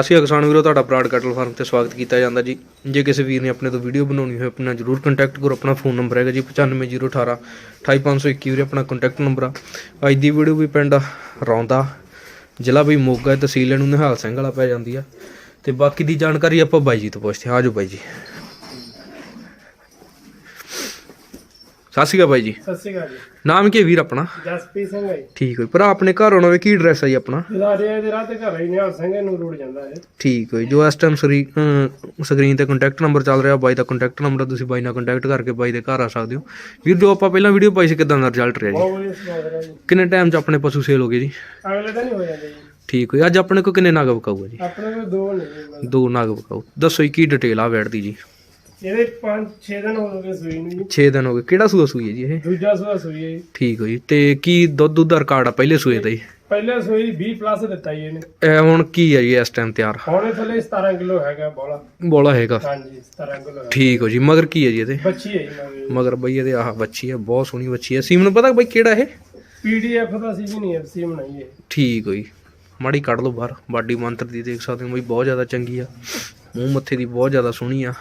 ਅਸੀਂ ਕਿਸਾਨ ਵੀਰੋ, ਤੁਹਾਡਾ ਬਰਾਡ ਕੈਟਲ ਫਾਰਮ ਤੇ ਸਵਾਗਤ ਕੀਤਾ ਜਾਂਦਾ ਜੀ। ਜੇ ਕਿਸੇ ਵੀਰ ਨੇ ਆਪਣੇ ਤੋਂ ਵੀਡੀਓ ਬਣਾਉਣੀ ਹੋਵੇ ਆਪਣਾ ਜਰੂਰ ਕੰਟੈਕਟ ਕਰੋ। ਆਪਣਾ ਫੋਨ ਨੰਬਰ ਹੈਗਾ ਜੀ 95018 28521 ਵੀਰੇ, ਆਪਣਾ ਕੰਟੈਕਟ ਨੰਬਰ ਆ। ਅੱਜ ਦੀ ਵੀਡੀਓ ਵੀ ਪਿੰਡ ਰੌਂਦਾ, ਜ਼ਿਲ੍ਹਾ ਵੀ ਮੋਗਾ, ਤਹਿਸੀਲ ਨੂੰ ਨਿਹਾਲ ਸਿੰਘ ਵਾਲਾ ਪੈ ਜਾਂਦੀ ਆ। ਤੇ ਬਾਕੀ ਦੀ ਜਾਣਕਾਰੀ ਆਪਾਂ ਬਾਈ ਜੀ ਤੋਂ ਪੁੱਛਦੇ ਹਾਂ। ਆਜੋ ਬਾਈ ਜੀ। ਸਤਿ ਸ਼੍ਰੀ ਅਕਾਲ ਬਾਈ ਜੀ। ਸਤਿ ਸ਼੍ਰੀ ਅਕਾਲ ਜੀ। ਨਾਮ ਕੀ ਹੈ ਵੀਰ ਆਪਣਾ? ਜਸਪ੍ਰੀਤ ਸਿੰਘ ਹੈ ਜੀ। ਠੀਕ ਹੋਈ ਭਰਾ ਆਪਣੇ ਘਰ ਆਉਣਾ ਵੇ ਕੀ ਐਡਰੈਸ ਹੈ ਜੀ ਆਪਣਾ? ਦਿਲਾਰੇ ਦੇ ਰਾਹ ਤੇ ਘਰ ਹੀ ਨਿਹਾਲ ਸਿੰਘ ਨੂੰ ਰੋਡ ਜਾਂਦਾ ਹੈ। ਠੀਕ ਹੈ ਜੀ। ਇਸ ਟਾਈਮ ਸਕਰੀਨ ਤੇ ਕੰਟੈਕਟ ਨੰਬਰ ਚੱਲ ਰਿਹਾ ਬਾਈ ਦਾ ਕੰਟੈਕਟ ਨੰਬਰ ਤੁਸੀਂ ਬਾਈ ਨਾਲ ਕੰਟੈਕਟ ਕਰਕੇ ਬਾਈ ਦੇ ਘਰ ਆ ਸਕਦੇ ਹੋ। ਵੀਰ ਜੋ ਆਪਾਂ ਪਹਿਲਾਂ ਵੀਡੀਓ ਪਾਈ ਸੀ ਕਿਦਾਂ ਦਾ ਰਿਜ਼ਲਟ ਰਿਹਾ ਜੀ? ਬਹੁਤ ਵਧੀਆ ਸਵਾਦ ਹੈ ਜੀ। ਕਿੰਨੇ ਟਾਈਮ 'ਚ ਆਪਣੇ ਪਸ਼ੂ ਸੇਲ ਹੋ ਗਏ ਜੀ? ਅਗਲੇ ਦਿਨ ਹੀ ਹੋ ਜਾਂਦੇ ਜੀ। ਠੀਕ ਹੈ ਅੱਜ ਆਪਣੇ ਕੋਲ ਕਿੰਨੇ ਨਗ ਬਕਾਊਗਾ ਜੀ? ਆਪਣੇ ਕੋਲ ਦੋ ਨੇ ਜੀ ਬਸ। ਦੋ ਨਗ ਬਕਾਊ ਦੱਸੋ ਜੀ ਕੀ ਡਿਟੇਲ ਆ ਵੈਟ ਦੀ ਜੀ? ਇਹਦੇ 5 6 ਦਿਨ ਹੋ ਗਏ ਸੂਈ ਨੂੰ ਜੀ। 6 ਦਿਨ ਹੋ ਗਏ। ਕਿਹੜਾ ਸੂਆ ਸੂਈ ਹੈ ਜੀ ਇਹ? ਦੂਜਾ ਸੂਆ ਸੂਈ ਹੈ ਜੀ। ਠੀਕ ਹੈ ਜੀ। ਤੇ ਕੀ ਦੁੱਧ ਦੁੱਧ ਦਾ ਰਿਕਾਰਡ ਆ ਪਹਿਲੇ ਸੂਏ ਦਾ ਜੀ? ਪਹਿਲਾ ਸੂਈ 20 ਪਲੱਸ ਦਿੱਤਾ ਜੀ ਇਹਨੇ। ਇਹ ਹੁਣ ਕੀ ਹੈ ਜੀ ਇਸ ਟਾਈਮ ਤਿਆਰ? ਹੁਣ ਇਹ ਥੱਲੇ 17 ਕਿਲੋ ਹੈਗਾ ਬੋਲਾ। ਬੋਲਾ ਹੈਗਾ। ਹਾਂਜੀ 17 ਕਿਲੋ ਹੈ ਠੀਕ ਹੋ ਜੀ। ਮਗਰ ਕੀ ਹੈ ਜੀ ਇਹਦੇ? ਬੱਚੀ ਹੈ ਜੀ ਨਵੀਂ ਮਗਰ ਬਈ ਇਹਦੇ ਆਹ ਬੱਚੀ ਹੈ ਬਹੁਤ ਸੋਹਣੀ ਬੱਚੀ ਹੈ। ਸੀਮਨ ਪਤਾ ਬਈ ਕਿਹੜਾ ਇਹ? ਪੀਡੀਐਫ ਦਾ ਸੀ ਵੀ ਨਹੀਂ ਐਫਸੀ ਬਣਾਈ ਹੈ। ਠੀਕ ਹੋਈ ਮਾੜੀ ਕੱਢ ਲਓ ਬਾਹਰ। ਬਾਡੀ ਮੰਤਰ ਦੀ ਦੇਖ ਸਕਦੇ ਹੋ ਬਈ ਬਹੁਤ ਜ਼ਿਆਦਾ ਚੰਗੀ ਆ। ਮੂੰਹ ਮੱਥੇ ਦੀ ਬਹੁਤ ਜ਼ਿਆਦਾ ਸੋਹਣੀ ਆ।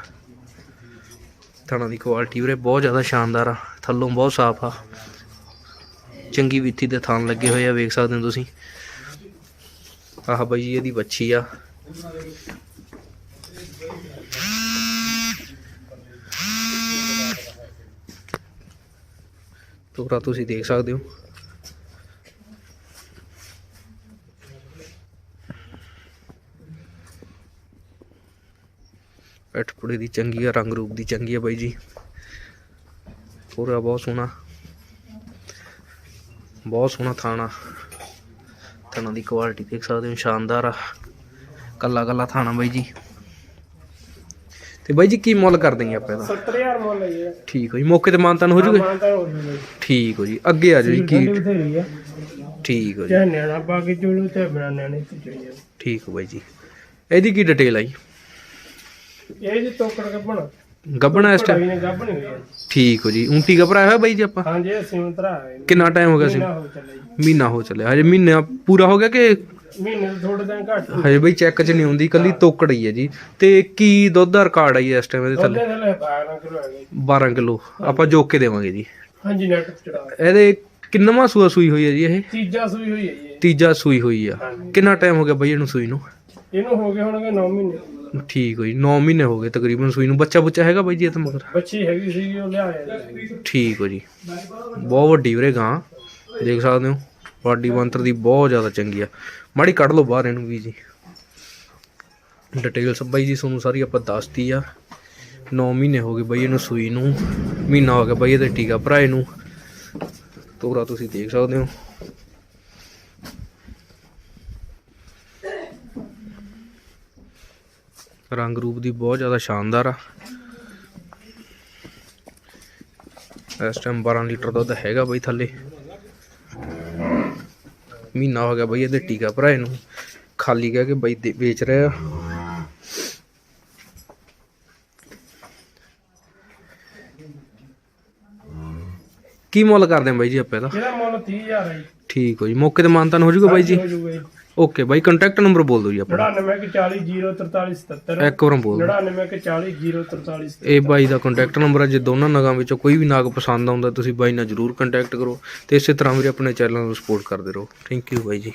ਥਣਾ ਦੀ ਕੁਆਲਿਟੀ ਵੀਰੇ ਬਹੁਤ ਜ਼ਿਆਦਾ ਸ਼ਾਨਦਾਰ ਆ, ਥੱਲੋਂ ਬਹੁਤ ਸਾਫ਼ ਆ। ਚੰਗੀ ਵਿੱਥੀ ਦੇ ਥਣ ਲੱਗੇ ਹੋਏ ਆ, ਵੇਖ ਸਕਦੇ ਹੋ ਤੁਸੀਂ। ਆਹ ਬਾਈ ਜੀ, ਇਹਦੀ ਬੱਚੀ ਆ। ਤੋਰਾ ਤੁਸੀਂ ਦੇਖ ਸਕਦੇ ਹੋ। ਪੈਠ ਪੁੜੇ ਦੀ ਚੰਗੀ ਆ ਰੰਗ ਰੂਪ ਦੀ ਚੰਗੀ ਆ ਬਾਈ ਜੀ। ਪੂਰਾ ਬਹੁਤ ਸੋਹਣਾ। ਬਹੁਤ ਸੋਹਣਾ ਥਾਣਾ। ਥਾਣਾ ਦੀ ਕੁਆਲਿਟੀ ਦੇਖ ਸਕਦੇ ਹੋ ਸ਼ਾਨਦਾਰ ਆ। ਕੱਲਾ ਕੱਲਾ ਥਾਣਾ ਬਾਈ ਜੀ। ਤੇ ਬਾਈ ਜੀ ਕੀ ਮੁੱਲ ਕਰ ਦੇਂਗੇ ਆਪਾਂ ਇਹਦਾ? 70000 ਮੁੱਲ ਹੈ ਜੀ ਠੀਕ ਹੋ ਜੀ ਮੌਕੇ ਤੇ ਮਾਨਤਾਨ ਹੋ ਜੂਗੇ? ਮਾਨਤਾ ਹੋ ਜੂਗਾ ਜੀ। ਠੀਕ ਹੋ ਜੀ ਅੱਗੇ ਆ ਜਾਓ ਜੀ ਕੀ ਠੀਕ ਹੋ ਜੀ। ਚਾਹੇ ਨਿਆਣਾ ਪਾ ਕੇ ਚੋਲੋ ਤੇ ਤੇ ਚੋਈਏ ਠੀਕ ਹੋ ਬਾਈ ਜੀ। ਇਹਦੀ ਕੀ ਡਿਟੇਲ ਆਈ ਇਹ ਜੀ ਤੋਕੜ ਕੇ ਬਣਾ ਗੱਬਣਾ ਇਸ ਟਾਈਮ ਨੇ ਗੱਭ ਨਹੀਂ ਹੋਈ ਹੈ। ਠੀਕ ਹੋ ਜੀ। ਉਂਟੀ ਗੱਭਰਾ ਹੋਇਆ ਬਾਈ ਜੀ ਆਪਾਂ? ਹਾਂਜੀ ਇਹ ਸੀਮਤਰਾ ਹੈ। ਕਿੰਨਾ ਟਾਈਮ ਹੋ ਗਿਆ ਸੀ ਮਹੀਨਾ ਹੋ ਮਹੀਨਾ ਹੋ ਚੱਲਿਆ। ਹਜੇ ਮਹੀਨਾ ਪੂਰਾ ਹੋ ਗਿਆ ਕਿ ਮਹੀਨੇ ਤੋਂ ਥੋੜੇ ਦਿਨ ਘੱਟ ਹਜੇ ਬਈ ਚੈੱਕ 'ਚ ਨਹੀਂ ਹੁੰਦੀ ਕੱਲੀ ਤੋਕੜ ਹੀ ਹੈ ਜੀ। ਤੇ ਕੀ ਦੁੱਧ ਦਾ ਰਿਕਾਰਡ ਆਈ ਇਸ ਟਾਈਮ ਇਹਦੇ ਥੱਲੇ? ਉਹਦੇ ਥੱਲੇ 12 ਕਿਲੋ ਹੈਗੇ ਜੀ। 12 ਕਿਲੋ। ਆਪਾਂ ਜੋਕ ਕੇ ਦੇਵਾਂਗੇ ਜੀ। ਹਾਂਜੀ ਨੈਟ ਚੜਾ ਇਹਦੇ ਕਿੰਨਵਾਂ ਸੂਆ ਸੂਈ ਹੋਈ ਹੈ ਜੀ ਇਹ? ਤੀਜਾ ਸੂਈ ਹੋਈ ਹੈ ਜੀ ਇਹ। ਤੀਜਾ ਸੂਈ ਹੋਈ ਆ। ਹਾਂਜੀ। ਕਿੰਨਾ ਟਾਈਮ ਹੋ ਗਿਆ ਬਈ ਇਹਨੂੰ ਸੂਈ ਨੂੰ? ਇਹਨੂੰ ਹੋ ਗਏ ਹੋਣਗੇ 9 ਮਹੀਨੇ। ਠੀਕ ਹੋਈ 9 ਮਹੀਨੇ ਹੋ ਗਏ ਤਕਰੀਬਨ ਸੂਈ ਨੂੰ। ਬੱਚਾ ਬੁੱਚਾ ਹੈਗਾ ਬਾਈ ਜੀ ਇਹ ਤਾਂ ਮਗਰ? ਬੱਚੀ ਹੈਗੀ ਸੀ ਉਹ ਲਿਆਇਆ ਜੀ। ਠੀਕ ਹੋ ਜੀ। ਬਹੁਤ ਵੱਡੀ ਵੀਰੇ ਗਾਂ ਦੇਖ ਸਕਦੇ ਹੋ। ਬਾਡੀ ਬੰਤਰ ਦੀ ਬਹੁਤ ਜ਼ਿਆਦਾ ਚੰਗੀ ਆ। ਮਾੜੀ ਕੱਢ ਲਓ ਬਾਹਰ ਇਹਨੂੰ ਵੀ ਜੀ। ਡਿਟੇਲਸ ਬਾਈ ਜੀ ਤੁਹਾਨੂੰ ਸਾਰੀ ਆਪਾਂ ਦੱਸਤੀ ਆ। 9 ਮਹੀਨੇ ਹੋ ਗਏ ਬਾਈ ਇਹਨੂੰ ਸੂਈ ਨੂੰ। ਮਹੀਨਾ ਹੋ ਗਿਆ ਬਾਈ ਇਹਦੇ ਟੀਕਾ ਭਰਾਏ ਨੂੰ। ਤੋਰਾ ਤੁਸੀਂ ਦੇਖ ਸਕਦੇ ਹੋ। ਰੰਗ ਰੂਪ ਦੀ ਬਹੁਤ ਜ਼ਿਆਦਾ ਸ਼ਾਨਦਾਰ ਆ। ਇਸ ਟਾਈਮ 12 ਲੀਟਰ ਦੁੱਧ ਹੈਗਾ ਬਈ ਥੱਲੇ। ਮਹੀਨਾ ਹੋ ਗਿਆ ਬਈ ਇਹਦੇ ਟੀਕਾ ਭਰਾਏ ਨੂੰ। ਖਾਲੀ ਕਹਿ ਕੇ ਬਈ ਦੇ- ਵੇਚ ਰਿਹਾ ਕੀ ਮੁੱਲ ਕਰਦੇ ਆ ਬਾਈ ਜੀ ਆਪੇ ਦਾ ਇਹਦਾ ਮੁੱਲ 30000 ਹੈ ਜੀ। ਠੀਕ ਹੋ ਜੀ ਮੌਕੇ ਤੇ ਮਾਨਤਾਨ ਹੋ ਜਾਊਗਾ ਬਾਈ ਜੀ? ਹੋ ਜੂਗਾ ਜੀ। ਓਕੇ ਬਾਈ ਕੰਟੈਕਟ ਨੰਬਰ ਬੋਲ ਦਿਓ ਜੀ ਆਪਣਾ। 99404377 ਇੱਕ ਵਾਰ ਬੋਲ ਦਿਓ। 99404377 ਇਹ ਬਾਈ ਦਾ ਕੰਟੈਕਟ ਨੰਬਰ ਹੈ ਜੇ ਦੋਨਾਂ ਨਗਾਂ ਵਿੱਚੋਂ ਕੋਈ ਵੀ ਨਾਗ ਪਸੰਦ ਆਉਂਦਾ ਤੁਸੀਂ ਬਾਈ ਨਾਲ ਜਰੂਰ ਕੰਟੈਕਟ ਕਰੋ ਤੇ ਇਸੇ ਤਰ੍ਹਾਂ ਵੀ ਆਪਣੇ ਚੈਨਲ ਨੂੰ ਸਪੋਰਟ ਕਰਦੇ ਰਹੋ। ਥੈਂਕ ਯੂ ਬਾਈ ਜੀ।